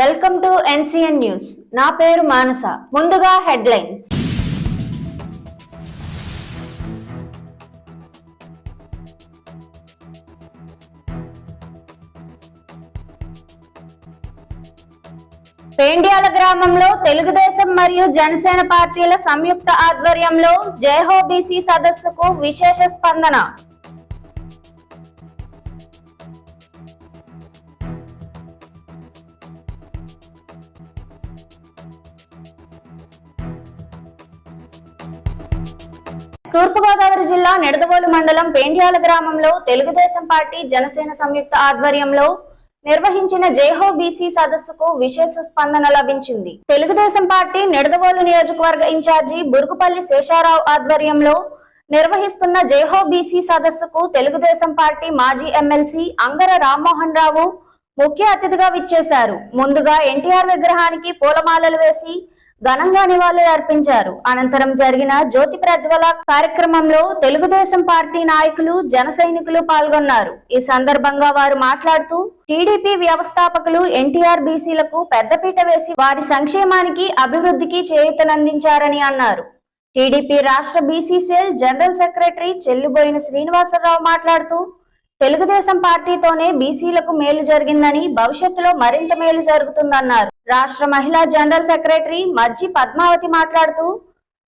Welcome to NCN news. నా పేరు మానస. ముందుగా హెడ్లైన్స్. పేండ్యాల గ్రామంలో తెలుగుదేశం మరియు జనసేన పార్టీల సంయుక్త ఆధ్వర్యంలో జయహో బీసీ సదస్సుకు విశేష స్పందన. తూర్పుగోదావరి జిల్లా నిడదవోలు మండలం పేండ్యాల గ్రామంలో తెలుగుదేశం పార్టీ జనసేన సంయుక్త ఆధ్వర్యంలో నిర్వహించిన జైహో బీసీ సదస్సుకు విశేష స్పందన లభించింది. తెలుగుదేశం పార్టీ నిడదవోలు నియోజకవర్గ ఇన్ఛార్జి బురుకుపల్లి శేషారావు ఆధ్వర్యంలో నిర్వహిస్తున్న జైహో బీసీ సదస్సుకు తెలుగుదేశం పార్టీ మాజీ ఎమ్మెల్సీ అంగర రామ్మోహన్ రావు ముఖ్య అతిథిగా విచ్చేశారు. ముందుగా ఎన్టీఆర్ విగ్రహానికి పూలమాలలు వేసి ఘనంగా నివాళులు అర్పించారు. అనంతరం జరిగిన జ్యోతి ప్రజ్వల కార్యక్రమంలో తెలుగుదేశం పార్టీ నాయకులు జన సైనికులు పాల్గొన్నారు. ఈ సందర్భంగా వారు మాట్లాడుతూ టీడీపీ వ్యవస్థాపకులు ఎన్టీఆర్ బీసీలకు పెద్దపీట వేసి వారి సంక్షేమానికి అభివృద్ధికి చేయూతనందించారని అన్నారు. టీడీపీ రాష్ట్ర BC cell general secretary Chelluboina Srinivasarao మాట్లాడుతూ తెలుగుదేశం పార్టీతోనే బీసీలకు మేలు జరిగిందని భవిష్యత్తులో మరింత మేలు జరుగుతుందన్నారు. రాష్ట్ర మహిళా జనరల్ సెక్రటరీ మజ్జి పద్మావతి మాట్లాడుతూ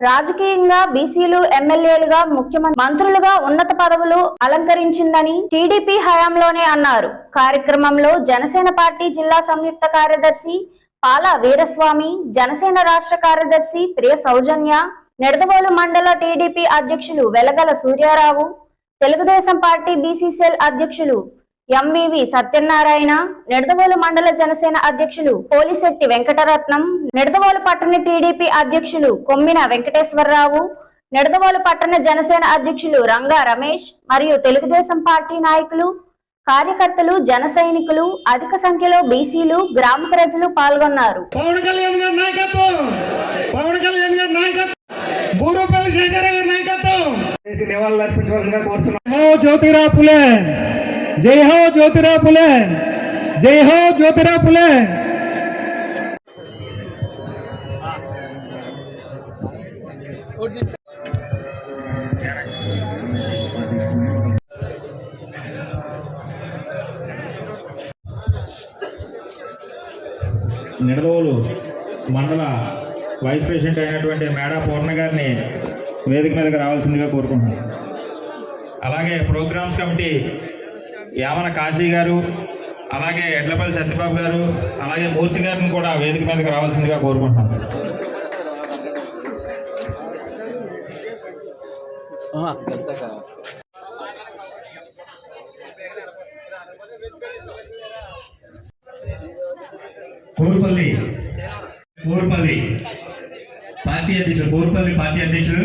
రాజకీయంగా బీసీలు ఎమ్మెల్యేలుగా ముఖ్యమంత్రి మంత్రులుగా ఉన్నత పదవులు అలంకరించిందని టీడీపీ హయాంలోనే అన్నారు. కార్యక్రమంలో జనసేన పార్టీ జిల్లా సంయుక్త కార్యదర్శి పాల వీరస్వామి జనసేన రాష్ట్ర కార్యదర్శి ప్రియ సౌజన్య నిడదవోలు మండల టీడీపీ అధ్యక్షులు Velagala Suryarao Telugu Desam party BC cell అధ్యక్షులు ఎంవివి సత్యనారాయణ నిడదవోలు మండల జనసేన అధ్యక్షులు పోలిశెట్టి వెంకటరత్నం నిడదవోలు పట్టణ టీడీపీ అధ్యక్షులు కొమ్మిన వెంకటేశ్వరరావు నిడదవోలు పట్టణ జనసేన అధ్యక్షులు రంగా రమేష్ మరియు తెలుగుదేశం పార్టీ నాయకులు కార్యకర్తలు జన సైనికులు అధిక సంఖ్యలో బీసీలు గ్రామ ప్రజలు పాల్గొన్నారు. నాయకత్వం! హో జ్యోతిరా పులే జై హో జ్యోతిరా పులే జై హో జ్యోతిరా పులే నిడదవోలు మండల వైస్ ప్రెసిడెంట్ అయినటువంటి మేడా పూర్ణ గారిని వేదిక మీదకి రావాల్సిందిగా కోరుకుంటున్నాను. అలాగే ప్రోగ్రామ్స్ కమిటీ యామన కాశీ గారు అలాగే ఎడ్లపల్లి సత్యబాబు గారు అలాగే మూర్తి గారిని కూడా వేదిక మీదకి రావాల్సిందిగా కోరుకుంటున్నాను కోరుపల్లి కోరుపల్లి పార్టీ అధ్యక్షుడు కోరుపల్లి పార్టీ అధ్యక్షుడు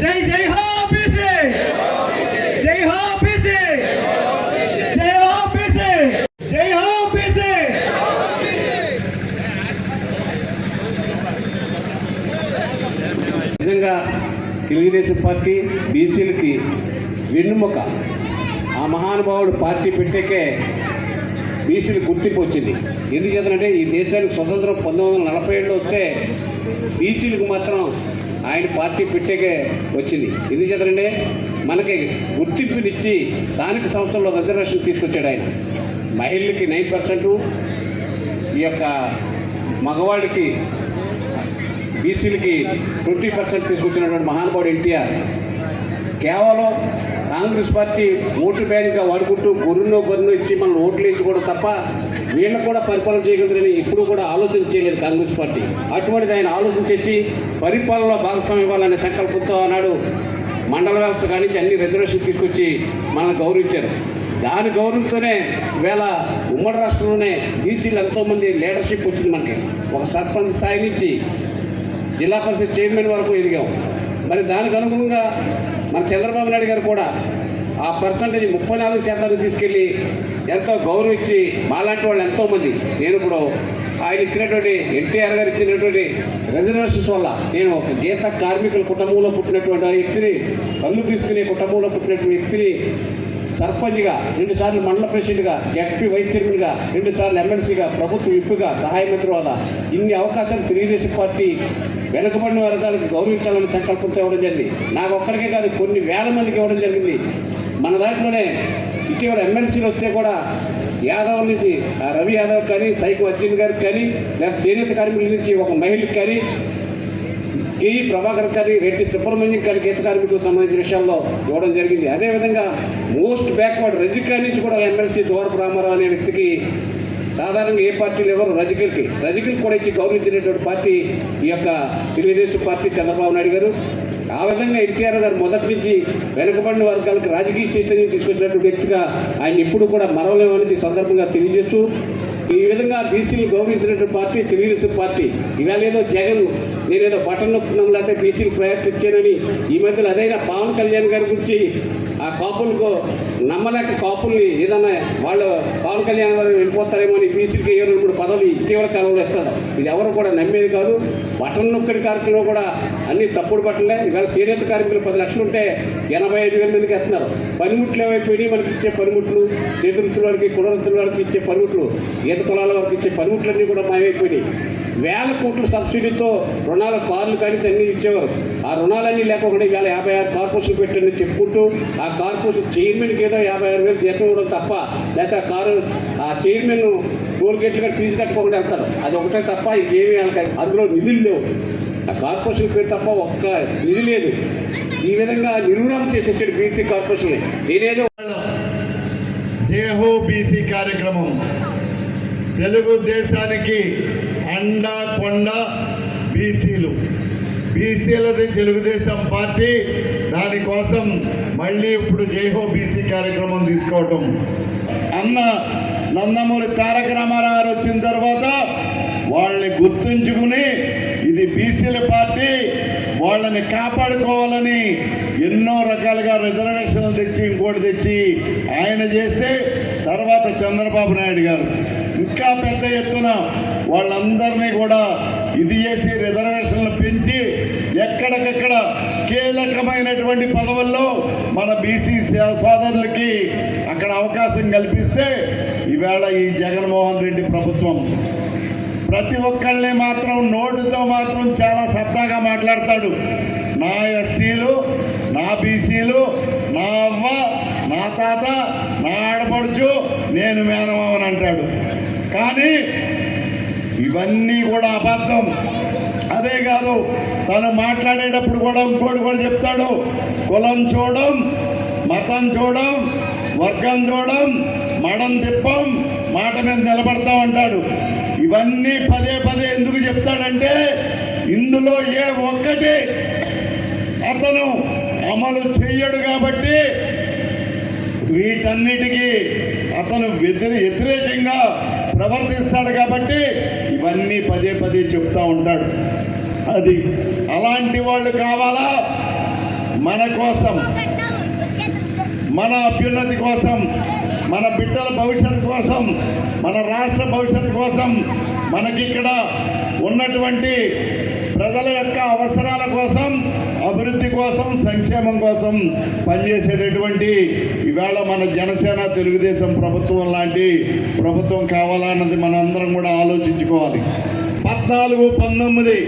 జై ah, జై హో బీసీ జై హో బీసీ జై హో బీసీ జై హో బీసీ నిజంగా తెలుగుదేశం పార్టీ బీసీలకి వెన్నుముక. ఆ మహానుభావుడు పార్టీ పెట్టాకే బీసీలు గుర్తింపు వచ్చింది. ఎందుచేతనంటే ఈ దేశానికి స్వతంత్రం పంతొమ్మిది వందల నలభై ఏడులో వస్తే బీసీలకు మాత్రం ఆయన పార్టీ పెట్టేకే వచ్చింది. ఎందుచేతనంటే మనకి గుర్తింపునిచ్చి స్థానిక సంస్థల్లో రిజర్వేషన్ తీసుకొచ్చాడు ఆయన. మహిళలకి నైన్ పర్సెంట్ ఈ యొక్క మగవాడికి బీసీలకి ట్వంటీ పర్సెంట్ తీసుకొచ్చినటువంటి మహానుభావుడు ఎన్టీఆర్ కేవలం కాంగ్రెస్ పార్టీ ఓటు బ్యాంక్గా వాడుకుంటూ గొర్రెనో గొర్రెనో ఇచ్చి మనం ఓట్లు వేయించుకోవడం తప్ప వీళ్ళని కూడా పరిపాలన చేయగలరని ఎప్పుడూ కూడా ఆలోచన చేయలేదు కాంగ్రెస్ పార్టీ. అటువంటిది ఆయన ఆలోచన చేసి పరిపాలనలో భాగస్వామ్యం ఇవ్వాలనే సంకల్పంతో ఆనాడు మండల వ్యవస్థ కానించి అన్ని రిజర్వేషన్ తీసుకొచ్చి మనల్ని గౌరవించారు. దాని గౌరవంతోనే వేళ ఉమ్మడి రాష్ట్రంలోనే బీసీలు ఎంతోమంది లీడర్షిప్ వచ్చింది మనకి. ఒక సర్పంచ్ స్థాయి నుంచి జిల్లా పరిషత్ చైర్మన్ వరకు ఎదిగాం. మరి దానికి అనుగుణంగా మన చంద్రబాబు నాయుడు గారు కూడా ఆ పర్సంటేజ్ ముప్పై నాలుగు శాతానికి తీసుకెళ్ళి ఎంతో గౌరవించి మాలాంటి వాళ్ళు ఎంతోమంది. నేను ఇప్పుడు ఆయన ఇచ్చినటువంటి ఎన్టీఆర్ గారు ఇచ్చినటువంటి రిజర్వేషన్స్ వల్ల నేను ఒక గీత కార్మికుల కుటుంబంలో పుట్టినటువంటి వ్యక్తిని కళ్ళు తీసుకునే కుటుంబంలో పుట్టినటువంటి వ్యక్తిని సర్పంచ్గా రెండుసార్లు మండల ప్రెసిడెంట్గా జడ్పీ వైస్ చైర్మన్గా రెండుసార్లు ఎమ్మెల్సీగా ప్రభుత్వ విప్పుగా సహాయ మంత్రి హోదా ఇన్ని అవకాశాలు తెలుగుదేశం పార్టీ వెనుకబడిన వర్గాలకు గౌరవించాలని సంకల్పంతో ఇవ్వడం జరిగింది. నాకు ఒక్కడికే కాదు కొన్ని వేల మందికి ఇవ్వడం జరిగింది. మన దాంట్లోనే ఇటీవల ఎమ్మెల్సీలు వస్తే కూడా యాదవ్ నుంచి ఆ రవి యాదవ్ కానీ సైకి అర్జున్ గారికి కానీ లేదా చేనేత కార్మికుల నుంచి ఒక మహిళకి కానీ కేఈ ప్రభాకర్ గారి రెడ్డి సుబ్రహ్మణ్యం గారి గీత కార్మికులకు సంబంధించిన విషయాల్లో ఇవ్వడం జరిగింది. అదేవిధంగా మోస్ట్ బ్యాక్వర్డ్ రజికా నుంచి కూడా ఎమ్మెల్సీ దూరపు రామారావు అనే వ్యక్తికి సాధారణంగా ఏ పార్టీలు ఎవరు? రజకులకి రజకులకు కూడా ఇచ్చి గౌరవించినటువంటి పార్టీ ఈ యొక్క తెలుగుదేశం పార్టీ చంద్రబాబు నాయుడు గారు. ఆ విధంగా ఎన్టీఆర్ గారు మొదటి నుంచి వెనుకబడిన వర్గాలకు రాజకీయ చైతన్యం తీసుకొచ్చినటువంటి వ్యక్తిగా ఆయన ఎప్పుడు కూడా మరవలేమనేది సందర్భంగా తెలియజేస్తూ ఈ విధంగా బీసీలు గౌరవించినటువంటి పార్టీ తెలుగుదేశం పార్టీ. ఇవాళ ఏదో జగన్ నేనేదో బటన్ నొక్కున్నాం లేకపోతే బీసీలు ప్రయత్నించానని ఈ మధ్యలో అదైనా పవన్ కళ్యాణ్ గారి గురించి ఆ కాపులకు నమ్మలేక కాపుల్ని ఏదన్నా వాళ్ళు పవన్ కళ్యాణ్ గారు వెళ్ళిపోతారేమో అని బీసీలకి ఏ రెండు మూడు పదవులు ఇటీవల కాలంలో ఇస్తారు. ఇది ఎవరు కూడా నమ్మేది కాదు. బటన్ నొక్కడి కార్యక్రమం కూడా అన్ని తప్పుడు బట్టలే ఇవాళ చేనేత కార్మికులు పది లక్షలు ఉంటే ఎనభై ఐదు వేల మందికి వస్తున్నారు. పనిముట్లు ఏమైపోయినాయి? మనకి ఇచ్చే పనిముట్లు చేతుల వారికి కులవృత్తుల వారికి ఇచ్చే పనిముట్లు ఈత కులాల వారికి ఇచ్చే పనిముట్లన్నీ కూడా మాయమైపోయినాయి. వేల కోట్ల సబ్సిడీతో రుణాల కార్లు కానీ అన్ని ఇచ్చేవారు. ఆ రుణాలన్నీ లేకుండా ఇవాళ యాభై ఆరు కార్పొరేషన్ పెట్టండి చెప్పుకుంటూ ఆ కార్పొరేషన్ చైర్మన్కి ఏదో యాభై ఆరు వేలు జీతం ఇవ్వడం తప్ప లేకపోతే ఆ కారు ఆ చైర్మన్ టోల్ గేట్లుగా ఫీజు కట్టుకోకుండా వెళ్తారు. అది ఒకటే తప్ప ఇంకేమీ వాళ్ళకి అందులో నిధులు లేవు. ఆ కార్పొరేషన్ పేరు తప్ప ఒక్క నిధి లేదు. ఈ విధంగా నిర్వహణ చేసేసాడు బీసీ కార్పొరేషన్ నేనేదో జయహో బీసీ కార్యక్రమం. తెలుగుదేశానికి అండ కొండ బీసీలు. బీసీలది తెలుగుదేశం పార్టీ దానికోసం మళ్ళీ ఇప్పుడు జైహో బీసీ కార్యక్రమం తీసుకోవటం. అన్న నందమూరి తారక రామారావు గారు వచ్చిన తర్వాత వాళ్ళని గుర్తుంచుకుని ఇది బీసీల పార్టీ వాళ్ళని కాపాడుకోవాలని ఎన్నో రకాలుగా రిజర్వేషన్లు తెచ్చి ఇంకోటి తెచ్చి ఆయన చేస్తే తర్వాత చంద్రబాబు నాయుడు గారు. ఇంకా పెద్ద ఎత్తున వాళ్ళందరినీ కూడా ఇది చేసి రిజర్వేషన్లు పెంచి ఎక్కడికక్కడ కీలకమైనటువంటి పదవుల్లో మన బీసీ సోదరులకి అక్కడ అవకాశం కల్పిస్తే ఈవేళ ఈ జగన్మోహన్ రెడ్డి ప్రభుత్వం ప్రతి ఒక్కళ్ళని మాత్రం నోటుతో మాత్రం చాలా సత్తాగా మాట్లాడతాడు. నా ఎస్సీలు నా బీసీలు నా అవ్వ నా తాత నా ఆడపడుచు నేను మేనమామని అంటాడు. కానీ ఇవన్నీ కూడా అబద్ధం. అదే కాదు తను మాట్లాడేటప్పుడు కూడా ఇంకోటి కూడా చెప్తాడు. కులం చూడం మతం చూడం వర్గం చూడం మడం తిప్పం మాట మీద నిలబడతాం అంటాడు. ఇవన్నీ పదే పదే ఎందుకు చెప్తాడంటే ఇందులో ఏ ఒక్కటి అతను అమలు చెయ్యడు కాబట్టి వీటన్నిటికీ అతను వ్యతిరేకంగా ప్రవర్తిస్తాడు కాబట్టి ఇవన్నీ పదే పదే చెప్తా ఉంటాడు. అది అలాంటి వాళ్ళు కావాలా? మన కోసం మన అభ్యున్నతి కోసం మన బిడ్డల భవిష్యత్తు కోసం మన రాష్ట్ర భవిష్యత్తు కోసం మనకిక్కడ ఉన్నటువంటి ప్రజల యొక్క అవసరాల కోసం అభివృద్ధి కోసం సంక్షేమం కోసం పనిచేసేటటువంటి ఈవేళ మన జనసేన తెలుగుదేశం ప్రభుత్వం లాంటి ప్రభుత్వం కావాలన్నది మనందరం కూడా ఆలోచించుకోవాలి. పద్నాలుగు పంతొమ్మిది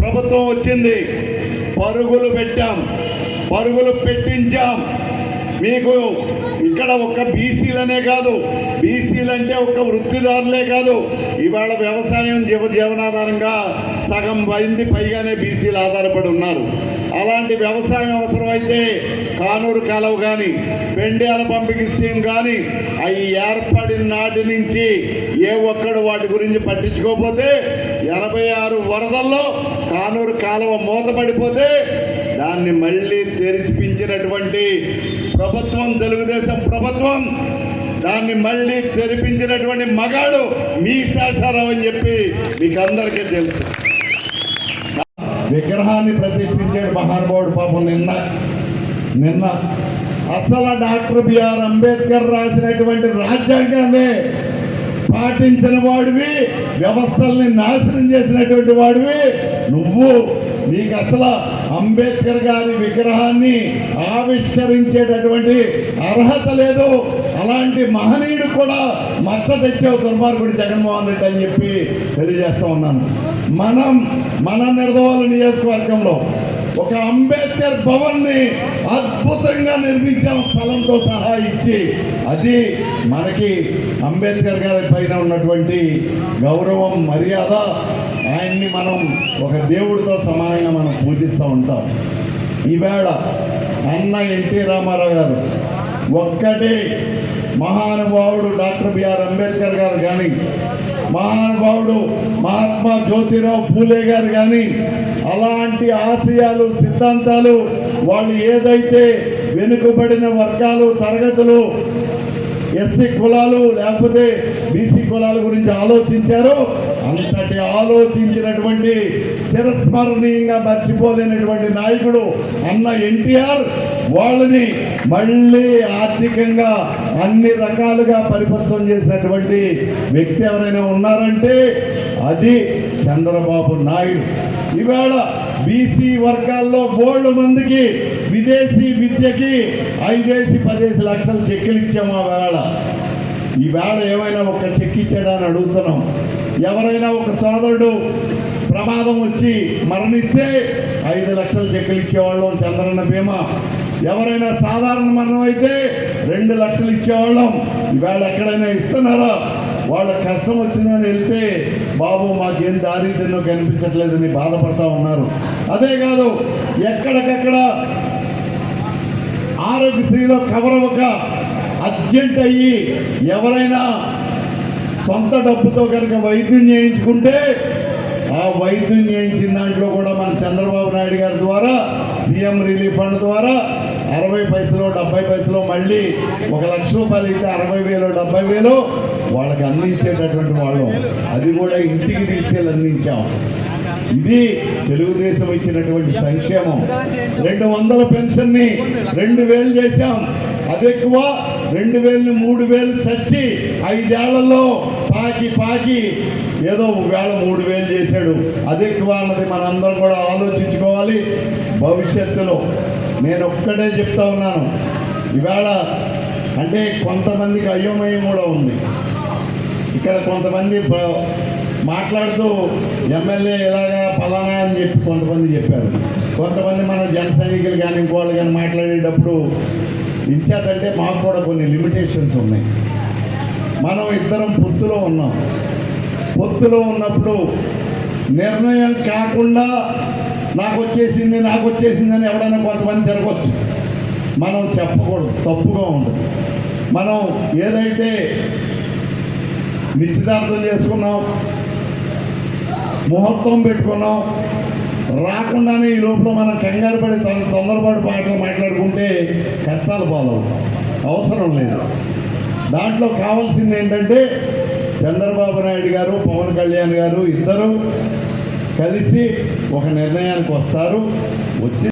ప్రభుత్వం వచ్చింది. పరుగులు పెట్టాం. పరుగులు పెట్టించాం. మీకు ఇక్కడ ఒక్క బీసీలనే కాదు బీసీలంటే ఒక్క వృత్తిదారులే కాదు. ఇవాళ వ్యవసాయం జీవ జీవనాధారంగా సగం పైంది పైగానే బీసీలు ఆధారపడి ఉన్నారు. అలాంటి వ్యవసాయం అవసరమైతే కానూరు కాలువ కానీ పెండ్యాల పంపిణీ స్కీమ్ కానీ అవి ఏర్పడిన నాటి నుంచి ఏ ఒక్కడు వాటి గురించి పట్టించుకోకపోతే ఎనభై ఆరు వరదల్లో కానూరు కాలువ మూతపడిపోతే దాన్ని మళ్ళీ తెరిచిపించినటువంటి ప్రభుత్వం తెలుగుదేశం ప్రభుత్వం దాన్ని మళ్ళీ తెరిపించినటువంటి మగాడు మీ శాసనం అని చెప్పి మీకు అందరికీ తెలుసు. విగ్రహాన్ని ప్రతిష్ఠించాడు మహానుభావుడు పాపం నిన్న నిన్న అసలు డాక్టర్ బిఆర్ అంబేద్కర్ రాసినటువంటి రాజ్యాంగాన్ని పాటించిన వాడివి వ్యవస్థల్ని నాశనం చేసినటువంటి వాడివి. నువ్వు నీకు అసలు అంబేద్కర్ గారి విగ్రహాన్ని ఆవిష్కరించేటటువంటి అర్హత లేదు. అలాంటి మహనీయుడు కూడా మచ్చ తెచ్చావు దుర్మార్గుడు జగన్మోహన్ రెడ్డి అని చెప్పి తెలియజేస్తా ఉన్నాను. మనం మన నిర్దోళ నియోజకవర్గంలో ఒక అంబేద్కర్ భవన్ని అద్భుతంగా నిర్మించాం స్థలంతో సహా ఇచ్చి అది మనకి అంబేద్కర్ గారి పైన ఉన్నటువంటి గౌరవం మర్యాద ఆయన్ని మనం ఒక దేవుడితో సమానంగా మనం పూజిస్తూ ఉంటాం. ఈవేళ అన్న ఎన్టీ రామారావు గారు ఒక్కటే మహానుభావుడు డాక్టర్ బిఆర్ అంబేద్కర్ గారు కానీ మహానుభావుడు మహాత్మా జ్యోతిరావు పూలే గారు కానీ అలాంటి ఆశయాలు సిద్ధాంతాలు వాళ్ళు ఏదైతే వెనుకబడిన వర్గాలు తరగతులు ఎస్సీ కులాలు లేకపోతే బీసీ కులాల గురించి ఆలోచించారో అంతటి ఆలోచించినటువంటి చిరస్మరణీయంగా మర్చిపోలేనటువంటి నాయకుడు అన్న ఎన్టీఆర్ వాళ్ళని మళ్ళీ ఆర్థికంగా అన్ని రకాలుగా పరిపుష్టం చేసినటువంటి వ్యక్తి ఎవరైనా ఉన్నారంటే అది చంద్రబాబు నాయుడు. ఈవేళ బీసీ వర్గాల్లో బోల్డ్ మందికి విదేశీ విద్యకి ఐదేసి పదేసి లక్షల చెక్కులు ఇచ్చాము ఆ వేళ. ఈవేళ ఏమైనా ఒక చెక్ ఇచ్చాడా అని అడుగుతున్నాం. ఎవరైనా ఒక సోదరుడు ప్రమాదం వచ్చి మరణిస్తే ఐదు లక్షల చెక్కులు ఇచ్చేవాళ్ళం చంద్రన్న బీమా ఎవరైనా సాధారణ మరణం అయితే రెండు లక్షలు ఇచ్చేవాళ్ళం. ఈవేళ ఎక్కడైనా ఇస్తున్నారా? వాళ్ళ కష్టం వచ్చిందని వెళ్తే బాబు మాకేం దారి కనిపించట్లేదని బాధపడతా ఉన్నారు. అదే కాదు ఎక్కడికక్కడ ఆరోగ్యశ్రీలో కవర్ ఒక అర్జెంట్ అయ్యి ఎవరైనా సొంత డబ్బుతో కనుక వైద్యం చేయించుకుంటే ఆ వైద్యం చేయించిన దాంట్లో కూడా మన చంద్రబాబు నాయుడు గారి ద్వారా సీఎం రిలీఫ్ ఫండ్ ద్వారా అరవై పైసలు డెబ్బై పైసలు మళ్ళీ ఒక లక్ష రూపాయలు అయితే అరవై వేలు డెబ్బై వేలు వాళ్ళకి అందించేటటువంటి వాళ్ళం. అది కూడా ఇంటికి తీసుకెళ్ళి అందించాం. ఇది తెలుగుదేశం ఇచ్చినటువంటి సంక్షేమం. రెండు వందల పెన్షన్ని రెండు వేలు చేశాం. అది ఎక్కువ రెండు వేలు మూడు వేలు చచ్చి ఐదేళ్ళలో పాకి పాకి ఏదో వేళ మూడు వేలు చేశాడు. అది ఎక్కువ అన్నది మనందరం కూడా ఆలోచించుకోవాలి. భవిష్యత్తులో నేను ఒక్కటే చెప్తా ఉన్నాను. ఇవాళ అంటే కొంతమందికి అయోమయం కూడా ఉంది. ఇక్కడ కొంతమంది మాట్లాడుతూ ఎమ్మెల్యే ఇలాగా ఫలానా అని చెప్పి కొంతమంది చెప్పారు. కొంతమంది మన జన సైనికులు కానీ ఇంకోళ్ళు కానీ మాట్లాడేటప్పుడు ఇచ్చేదంటే మాకు కూడా కొన్ని లిమిటేషన్స్ ఉన్నాయి. మనం ఇద్దరం పొత్తులో ఉన్నాం. పొత్తులో ఉన్నప్పుడు నిర్ణయం కాకుండా నాకు వచ్చేసింది నాకు వచ్చేసింది అని ఎవడైనా కొంతమంది తిరగచ్చు. మనం చెప్పకూడదు తప్పుగా ఉండదు. మనం ఏదైతే నిశ్చితార్థం చేసుకున్నాం ముహూర్తం పెట్టుకున్నాం రాకుండానే ఈ లోపల మనం కంగారు పడి తొందరపాటు పాటలు మాట్లాడుకుంటే కష్టాలు పాలవుతాం. అవసరం లేదు. దాంట్లో కావాల్సింది ఏంటంటే చంద్రబాబు నాయుడు గారు పవన్ కళ్యాణ్ గారు ఇద్దరు కలిసి ఒక నిర్ణయానికి వస్తారు. వచ్చి